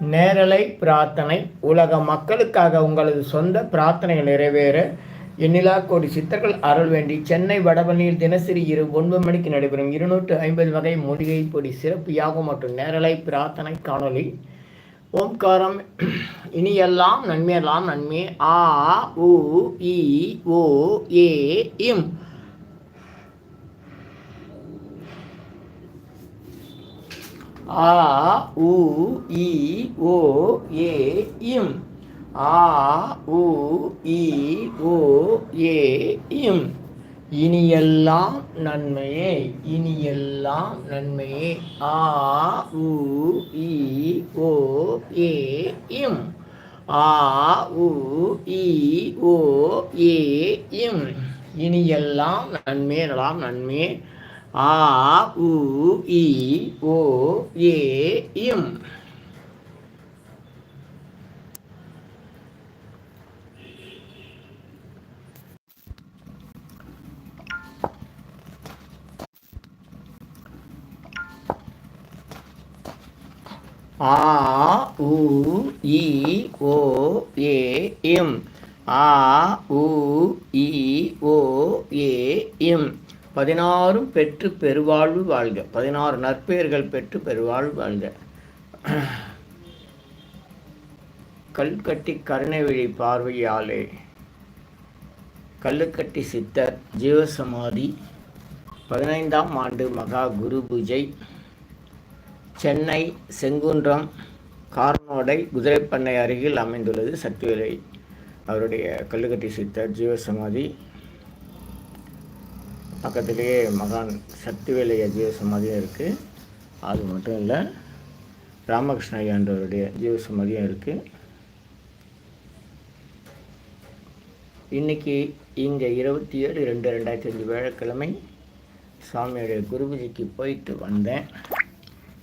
நேரலை பிரார்த்தனை. உலக மக்களுக்காக உங்களது சொந்த பிரார்த்தனைகள் நிறைவேற. எண்ணிலா கோடி சித்தர்கள் அருள் வேண்டி சென்னை வடபழனியில் தினசரி இரு ஒன்பது மணிக்கு நடைபெறும் இருநூற்று ஐம்பது வகை மூலிகை பொடி சிறப்பு யாகம் மற்றும் நேரலை பிரார்த்தனை காணொளி. ஓம்காரம். இனியெல்லாம் நன்மையெல்லாம் நன்மை. ஆ உ இ ஓ ஏ இம். ஆ உ இ ஓ ஏ இம். ஆ உ இ ஓ ஏ இம். இனியெல்லாம் நன்மையே இனியெல்லாம் நன்மையே. ஆ உ இ ஓ ஏ இம். ஆ உ இ ஓ ஏ இம். இனியெல்லாம் நன்மையே நலாம் நன்மையே. ஆ உ இ ஓ ஏ இம். ஆ உ இ ஓ ஏ இம். ஆ உ இ ஓ ஏ இம். பதினாறும் பெற்று பெருவாழ்வு வாழ்க. பதினாறு நற்பெயர்கள் பெற்று பெருவாழ்வு வாழ்க. கல்கட்டி கருணைவிழி பார்வையாலே. கல்லுக்கட்டி சித்தர் ஜீவசமாதி. பதினைந்தாம் ஆண்டு மகா குரு பூஜை. சென்னை செங்குன்றம் கார்னோடை குதிரைப்பண்ணை அருகில் அமைந்துள்ளது சக்திவேலை. அவருடைய கல்லுக்கட்டி சித்தர் ஜீவசமாதி. பக்கத்திலேயே மகான் சக்திவேலை ஜீவ சமாதியும் இருக்குது அது மட்டும் இல்லை ராமகிருஷ்ண ஐயான்றவருடைய ஜீவசமாதியும் இருக்குது இன்றைக்கி இங்கே இருபத்தி ஏழு ரெண்டு ரெண்டாயிரத்தி அஞ்சு வேழக்கிழமை சுவாமியுடைய குருபூஜைக்கு போயிட்டு வந்தேன்.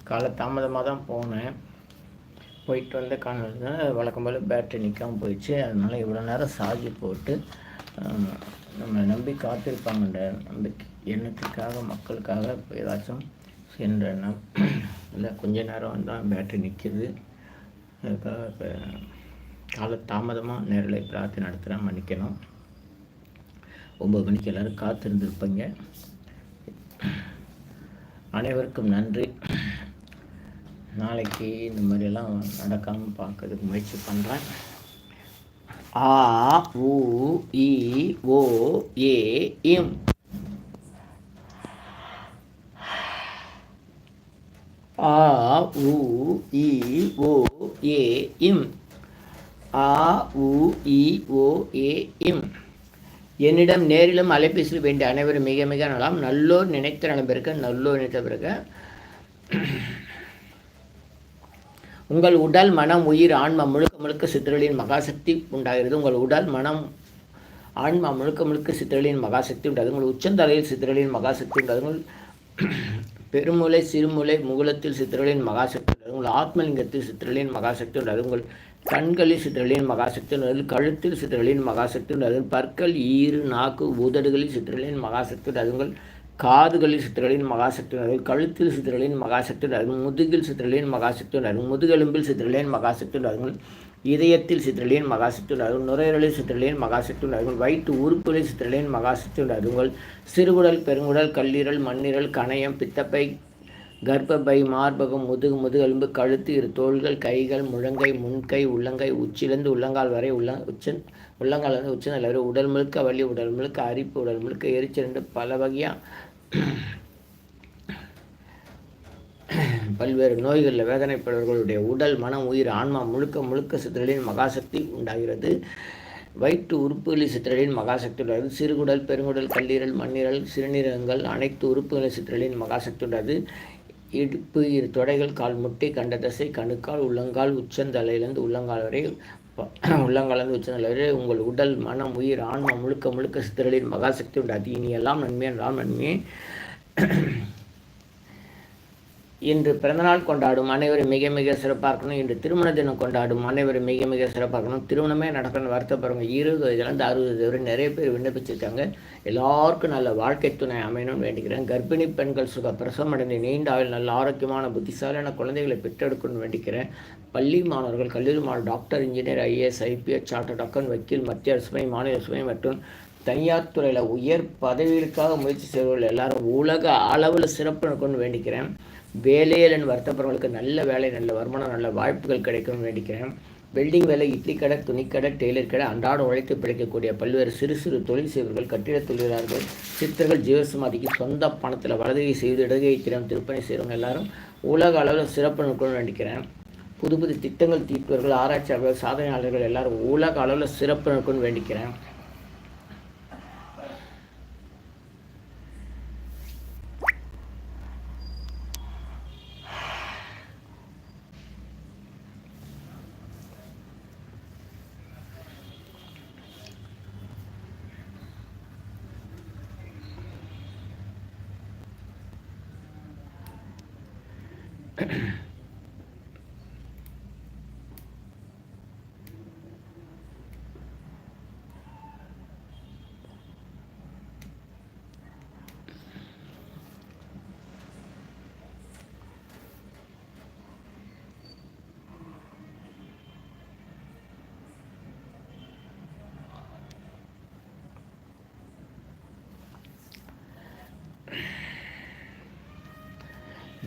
காலை தாமதமாக தான் போனேன். போயிட்டு வந்த காரணத்தினால வழக்கம் போல் பேட்டரி நிற்காம போயிடுச்சு. அதனால் இவ்வளோ நேரம் சார்ஜ் போட்டு நம்மளை நம்ம நம்பி காத்திருப்பாங்கன்ற நம்பிக்கை. எண்ணத்துக்காக மக்களுக்காக இப்போ ஏதாச்சும் சென்ற இல்லை கொஞ்ச நேரம் தான் பேட்டரி நிற்கிது அதுக்காக இப்போ கால தாமதமாக நேரில் பிரார்த்தனை நடத்துகிறேன் மன்னிக்கணும். ஒம்பது மணிக்கு எல்லோரும் காத்திருந்துருப்பீங்க. அனைவருக்கும் நன்றி. நாளைக்கு இந்த மாதிரியெல்லாம் நடக்காமல் பார்க்கறதுக்கு முயற்சி பண்ணுறேன் ஆ உ இ ஓ ஏ இம். ஆ உ இ ஓ ஏ இம். ஆ உ இ ஓ ஏ இம். என்னிடம் நேரிலும் அலைபேசியில் வேண்டிய அனைவரும் மிக மிக நலம். நல்லோர் நினைத்த நலம் பிறக்க நல்லோர் நினைத்த பிறகு உங்கள் உடல் மனம் உயிர் ஆன்மா முழுக்க முழுக்க சித்திரலின் மகாசக்தி உண்டாகிறது. உங்கள் உடல் மனம் ஆன்மா முழுக்க முழுக்க சித்திரலின் மகாசக்தி உண்டாது உங்கள் உச்சந்தலையில் சித்திரலின் மகாசக்தி உண்டாது உங்கள் பெருமுலை சிறுமுலை முகுலத்தில் சித்திரலின் மகாசக்தி உண்டாது உங்கள் ஆத்மலிங்கத்தில் சித்திரலின் மகாசக்தி உண்டாது உங்கள் கண்களில் சித்திரலின் மகாசக்தி உண்டாது கழுத்தில் சித்திரலின் மகாசக்தி உண்டாது பற்கள் ஈறு நாக்கு உதடுகளில் சித்திரலின் மகாசக்தி உண்டாது உங்கள் காதுகளில் சித்திரலின் மகாசக்தி உண்டாது கழுத்தில் சித்திரலின் மகாசக்தி உண்டாது முதுகில் சித்திரலின் மகாசக்தி உண்டாது முதுகெலும்பில் சித்திரலின் மகாசக்தி இதயத்தில் சித்திரலின் மகாசக்தி உண்டாது நுரையீரலில் சித்திரலின் மகாசக்தி வயிற்று உறுப்புகளில் சித்திரலின் மகாசக்தி உண்டாது சிறுகுடல் பெருங்குடல் கல்லீரல் மண்ணீரல் கணையம் பித்தப்பை கர்ப்பப்பை மார்பகம் முதுகு முதுகெலும்பு கழுத்து இரு தோள்கள் கைகள் முழங்கை முன்கை உள்ளங்கை உச்சிலிருந்து உள்ளங்கால் வரை உள்ள உச்ச உள்ளங்கால் வந்து உச்சநிலை வரை உடல் முழுக்க வலி உடல் முழுக்க அரிப்பு உடல் முழுக்க எரிச்சல் பல வகையாக பல்வேறு நோய்களில் வேதனைப்படுவர்களுடைய உடல் மனம் உயிர் ஆன்மா முழுக்க முழுக்க சித்திரலின் மகாசக்தி உண்டாகிறது. வயிற்று உறுப்புகளில் சித்திரலின் மகாசக்தி உள்ளது சிறுகுடல் பெருங்குடல் கல்லீரல் மண்ணீரல் சிறுநீரகங்கள் அனைத்து உறுப்புகளில் சித்திரலின் மகாசக்தி உள்ளது இடுப்பு இரு தொடைகள் கால் முட்டை கண்ட தசை கணுக்கால் உள்ளங்கால் உச்சந்தலையிலிருந்து உள்ளங்கால் வரை உள்ளங்கலந்து உள்ளங்காலிருந்து உங்கள் உடல் மனம் உயிர் ஆன்மா முழுக்க முழுக்க சித்திரலின் மகாசக்தி உண்டு. இனி எல்லாம் நன்மை எல்லாம் நன்மையே. இன்று பிறந்தநாள் கொண்டாடும் அனைவரும் மிக மிக சிறப்பாக இருக்கணும் இன்று திருமண தினம் கொண்டாடும் அனைவரும் மிக மிக சிறப்பாக இருக்கணும் திருமணமே நடக்கணும் வருத்தப்படுறவங்க இருபது வயதுலேருந்து அறுபது வரை நிறைய பேர் விண்ணப்பிச்சிருக்காங்க. எல்லாருக்கும் நல்ல வாழ்க்கை துணை அமையணும்னு வேண்டிக்கிறேன். கர்ப்பிணி பெண்கள் சுக பிரசவம் அடைந்து நீண்ட ஆயுள் நல்ல ஆரோக்கியமான புத்திசாலியான குழந்தைகளை பெற்றெடுக்கணும்னு வேண்டிக்கிறேன். பள்ளி மாணவர்கள் கல்லூரி மாணவர் doctor engineer IAS IPS chartered அக்கன் வக்கீல் மத்திய அரசுமை மாநில அரசுமை மற்றும் தனியார் துறையில் உயர் பதவிகளுக்காக முயற்சி செய்வர்கள் எல்லாரும் உலக அளவில் சிறப்பு கொண்டு வேண்டிக்கிறேன். வேலையிலன் வருத்தப்படுறவங்களுக்கு நல்ல வேலை நல்ல வருமானம் நல்ல வாய்ப்புகள் கிடைக்கும்னு வேண்டிக்கிறேன் வெல்டிங் வேலை இட்லி கடை துணிக்கடை டெய்லர் கடை அன்றாடம் உழைத்து பிழைக்கக்கூடிய பல்வேறு சிறு சிறு தொழில் செய்வர்கள் கட்டிட தொழிலாளர்கள் சித்தர்கள் ஜீவசமாதிக்கு சொந்த பணத்தில் வலதுகை செய்து இடகை திறம் திருப்பணி செய்கிறவங்க எல்லாரும் உலக அளவில் சிறப்பு நிற்கணும்னு வேண்டிக்கிறேன் புது புது திட்டங்கள் தீர்ப்பவர்கள் ஆராய்ச்சியாளர்கள் சாதனையாளர்கள் எல்லாரும் உலக அளவில் சிறப்பு நிற்கணும்னு வேண்டிக்கிறேன்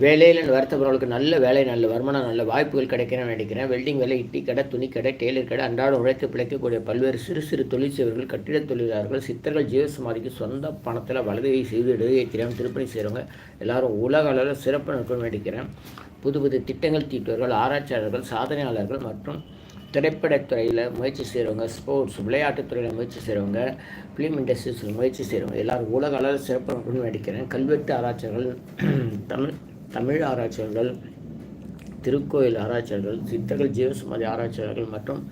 வேலையில் வருத்தப்படுறவங்களுக்கு நல்ல வேலை நல்ல வருமானம் நல்ல வாய்ப்புகள் கிடைக்கணும்னு நினைக்கிறேன். வெல்டிங் வேலை இட்டி கடை துணி கடை டெய்லர் கடை அன்றாடம் உழைத்து பிழைக்கக்கூடிய பல்வேறு சிறு சிறு தொழில் செய்வர்கள் கட்டிட தொழிலாளர்கள் சித்தர்கள் ஜீவசமாதிக்கு சொந்த பணத்தில் வலதையை செய்து இடதுகை தெரியாமல் திருப்பணி செய்கிறவங்க எல்லாரும் உலக அளவில் சிறப்பு நிற்கணும்னு நினைக்கிறேன். புது புது திட்டங்கள் தீட்டுவர்கள் ஆராய்ச்சியாளர்கள் சாதனையாளர்கள் மற்றும் திரைப்படத்துறையில் முயற்சி செய்கிறவங்க ஸ்போர்ட்ஸ் விளையாட்டுத்துறையில் முயற்சி செய்கிறவங்க ஃபிலிம் இண்டஸ்ட்ரீஸில் முயற்சி செய்கிறவங்க எல்லோரும் உலக அளவில் சிறப்பு நடிக்கிறேன் கல்வெட்டு ஆராய்ச்சியாளர்கள் தமிழ் தமிழ் ஆராய்ச்சியாளர்கள் திருக்கோயில் ஆராய்ச்சியாளர்கள் சித்தர்கள் ஜீவசுமதி ஆராய்ச்சியாளர்கள் மற்றும்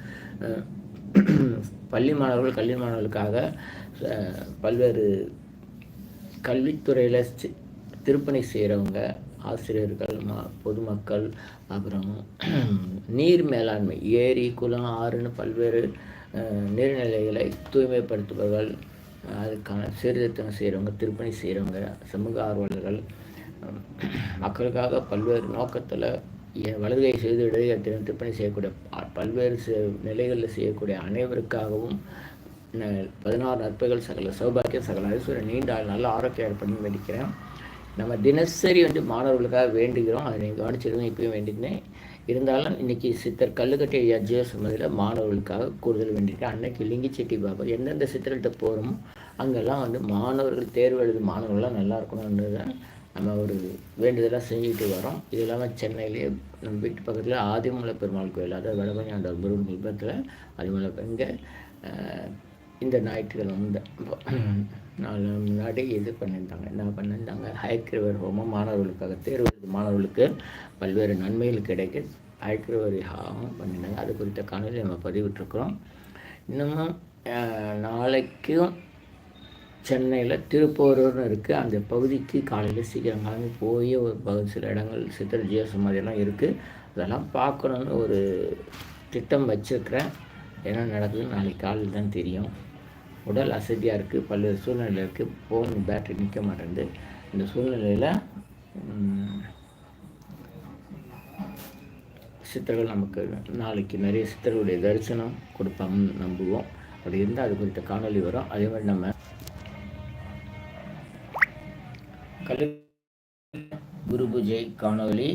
பள்ளி மாணவர்கள் கல்வி மாணவர்களுக்காக பல்வேறு கல்வித்துறையில் திருப்பணி செய்கிறவங்க ஆசிரியர்கள் மா பொதுமக்கள் அப்புறம் நீர் மேலாண்மை ஏரி குளம் ஆறுன்னு பல்வேறு நீர்நிலைகளை தூய்மைப்படுத்துபவர்கள் அதுக்கான சீர்திருத்தம் செய்கிறவங்க திருப்பணி செய்கிறவங்க சமூக ஆர்வலர்கள் மக்களுக்காக பல்வேறு நோக்கத்தில் வலதுகை செய்து இடதுகை திருப்பணி செய்யக்கூடிய பல்வேறு நிலைகளில் செய்யக்கூடிய அனைவருக்காகவும் பதினாறு நட்புகள் சகல சௌபாக்கியம் சகல ஐஸ்வர்யம் நீண்ட நல்ல ஆரோக்கியம் பண்ணி வேண்டிக்கிறேன் நம்ம தினசரி வந்து மாணவர்களுக்காக வேண்டுகிறோம். அதை நீங்கள் கவனிச்சிருக்கோம் இப்பயும் வேண்டிக்கிறேன் இருந்தாலும் இன்றைக்கி சித்தர் கல்லுக்கட்டி ஐயா ஜீவசமதியில் மாணவர்களுக்காக கூடுதல் வேண்டியிருக்கேன் அன்னைக்கு லிங்கிச்செட்டி பாபா எந்தெந்த சித்தர்கிட்ட போகிறோமோ அங்கெல்லாம் வந்து மாணவர்கள் தேர்வு எழுது மாணவர்கள்லாம் நல்லா இருக்கணும்னு தான் நம்ம ஒரு வேண்டுதலாக செஞ்சுட்டு வரோம். இது இல்லாமல் சென்னையிலே நம்ம வீட்டு பக்கத்தில் ஆதிமலை பெருமாள் கோயில் அதாவது வடபஞ்சாண்டவர் முருகன் விபத்தில் ஆதிமலை இங்கே இந்த ஞாயிற்றுக்கிழமை வந்து நாலு முன்னாடி இது பண்ணியிருந்தாங்க. என்ன பண்ணியிருந்தாங்க? ஹயக்கிரவர் ஹோமம் மாணவர்களுக்காக தேர்வு மாணவர்களுக்கு பல்வேறு நன்மைகள் கிடைக்க ஹைக்ரிவர் ஹோமம் பண்ணியிருந்தாங்க. அது குறித்த காணொலி நம்ம பதிவிட்டுருக்குறோம். இன்னமும் நாளைக்கும் சென்னையில் திருப்போரூர்னு இருக்குது அந்த பகுதிக்கு காலையில் சீக்கிரம் கிளம்பி போய் ஒரு சில இடங்கள் சித்திர ஜீவ மாதிரியெல்லாம் இருக்குது அதெல்லாம் பார்க்கணுன்னு ஒரு திட்டம் வச்சுருக்கிறேன். என்ன நடக்குதுன்னு நாளைக்கு காலையில் தான் தெரியும். உடல் அசதியாக இருக்குது பல்வேறு சூழ்நிலை இருக்குது ஃபோன் பேட்டரி நிற்க மாட்டேங்குது. இந்த சூழ்நிலையில் சித்தர்கள் நமக்கு நாளைக்கு நிறைய சித்தர்களுடைய தரிசனம் கொடுப்பாங்கன்னு நம்புவோம். அப்படி இருந்தால் அது குறித்த காணொலி வரும். அதே மாதிரி நம்ம கலு குரு பூஜை காணொலி